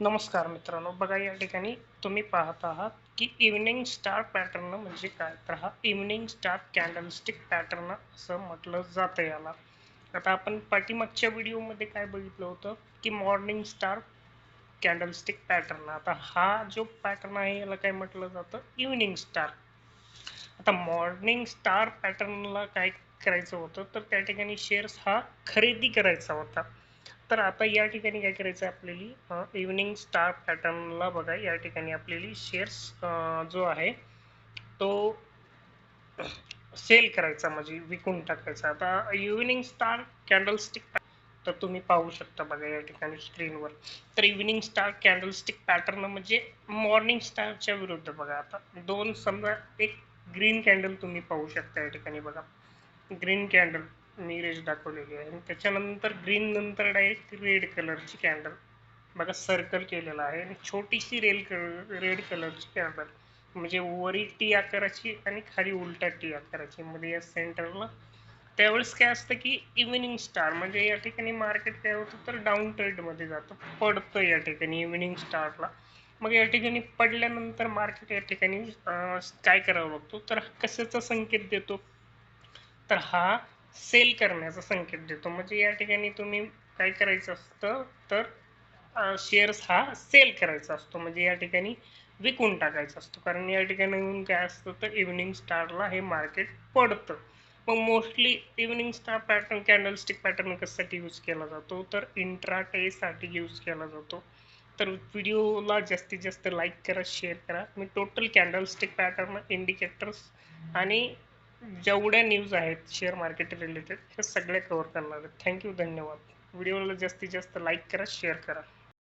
नमस्कार मित्रांनो बघा या ठिकाणी तुम्ही पाहत आहात की इव्हनिंग स्टार पॅटर्न म्हणजे काय? तर हा इव्हनिंग स्टार कॅन्डलस्टिक पॅटर्न असं म्हटलं जातं याला. आता आपण पाठीमागच्या व्हिडिओमध्ये काय बघितलं होतं की मॉर्निंग स्टार कॅन्डलस्टिक पॅटर्न आता हा जो पॅटर्न आहे याला काय म्हटलं जातं? इव्हनिंग स्टार आता मॉर्निंग स्टार पॅटर्नला काय करायचं होतं? तर त्या ठिकाणी शेअर्स हा खरेदी करायचा होता. तर आता या ठिकाणी काय करायचं आहे आपल्याला? इव्हनिंग स्टार पॅटर्नला बघा. या ठिकाणी आपल्याला शेअर्स जो आहे तो सेल करायचा म्हणजे विकून टाकायचा. आता इव्हनिंग स्टार कॅन्डलस्टिक तर तुम्ही पाहू शकता बघा या ठिकाणी स्क्रीनवर तर इव्हनिंग स्टार कॅन्डलस्टिक पॅटर्न म्हणजे मॉर्निंग स्टारच्या विरुद्ध बघा. आता दोन समजा एक ग्रीन कॅन्डल तुम्ही पाहू शकता या ठिकाणी बघा. ग्रीन कॅन्डल मी दाखवलेली आहे. आणि त्याच्यानंतर ग्रीन नंतर डायरेक्ट रेड कलरची कॅन्डल बघा सर्कल केलेला आहे आणि छोटीशी रेल कलर रेड कलरची कॅन्डल म्हणजे वरी टी आकाराची आणि खाली उलटा टी आकाराची. मध्ये या सेंटरला त्यावेळेस काय असतं की इव्हिनिंग स्टार म्हणजे या ठिकाणी मार्केट काय होतं तर डाऊन ट्रेडमध्ये जातं. पडतं या ठिकाणी इव्हिनिंग स्टारला मग या ठिकाणी पडल्यानंतर मार्केट या ठिकाणी काय करावं लागतो तर कशाचा संकेत देतो? तर हा सेल करण्याचा संकेत देतो. म्हणजे या ठिकाणी तुम्ही काय करायचं असतं तर शेअर्स हा सेल करायचा असतो. म्हणजे या ठिकाणी विकून टाकायचा असतो. कारण या ठिकाणी काय असतं तर इव्हनिंग स्टारला हे मार्केट पडतं. मग mostly evening star pattern candlestick pattern कशासाठी यूज केला जातो? तर साठी यूज केला जातो. तर व्हिडिओला जास्तीत जास्त लाईक करा शेअर करा. मी टोटल कॅन्डलस्टिक पॅटर्न इंडिकेटर्स आणि जेवढ्या न्यूज आहेत शेअर मार्केट रिलेटेड हे सगळे कव्हर करणार आहेत. थँक्यू धन्यवाद. व्हिडिओला जास्तीत जास्त लाईक करा शेअर करा.